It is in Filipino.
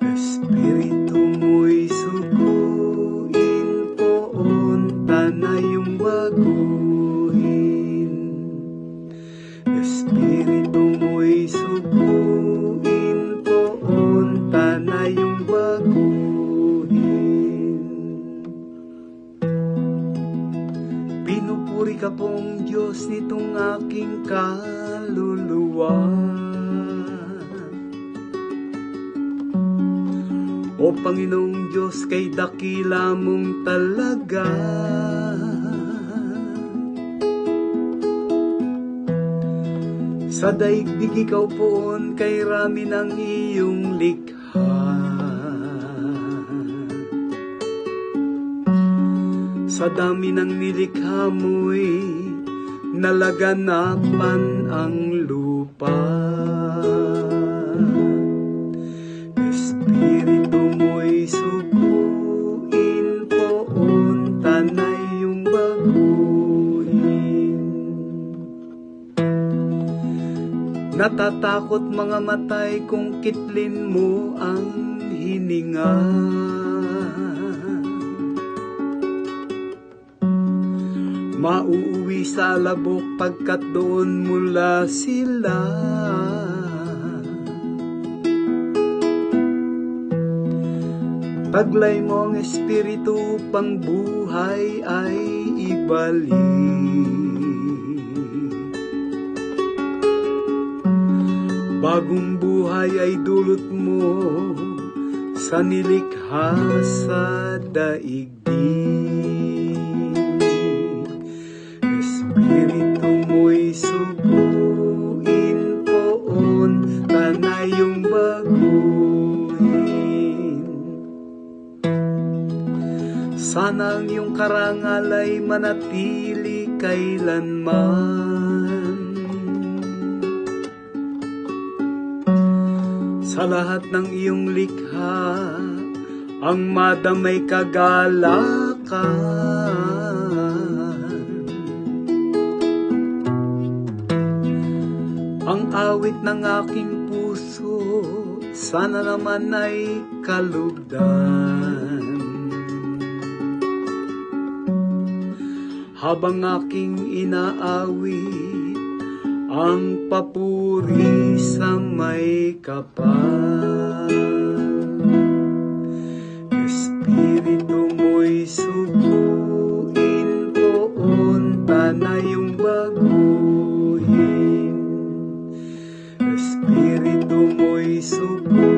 Espiritu Pinupuri ka pong Diyos nitong aking kaluluwa O Panginoong Diyos, kay dakila mong talaga. Sa daigdig ikaw poon, kay rami ng iyong likha. Sa dami ng nilikha mo'y nalaganapan ang lupa. Espiritu mo'y suguin poon tanay yung baguhin. Natatakot mga matay kung kitlin mo ang hininga. Mauuwi sa labok pagkat doon mula sila. Taglay mo ang espiritu upang buhay ay ibalik. Bagong buhay ay dulot mo sa nilikha sa daigdig. Tanayong baguhin. Sana ang iyong karangal ay manatili kailanman. Sa lahat ng iyong likha, ang madamay kagalakan. Ang awit ng aking sana naman ay kalugdan. Habang aking inaawit, ang papuri sa may kapal. Espiritu mo'y suguin poon tanayong Espiritu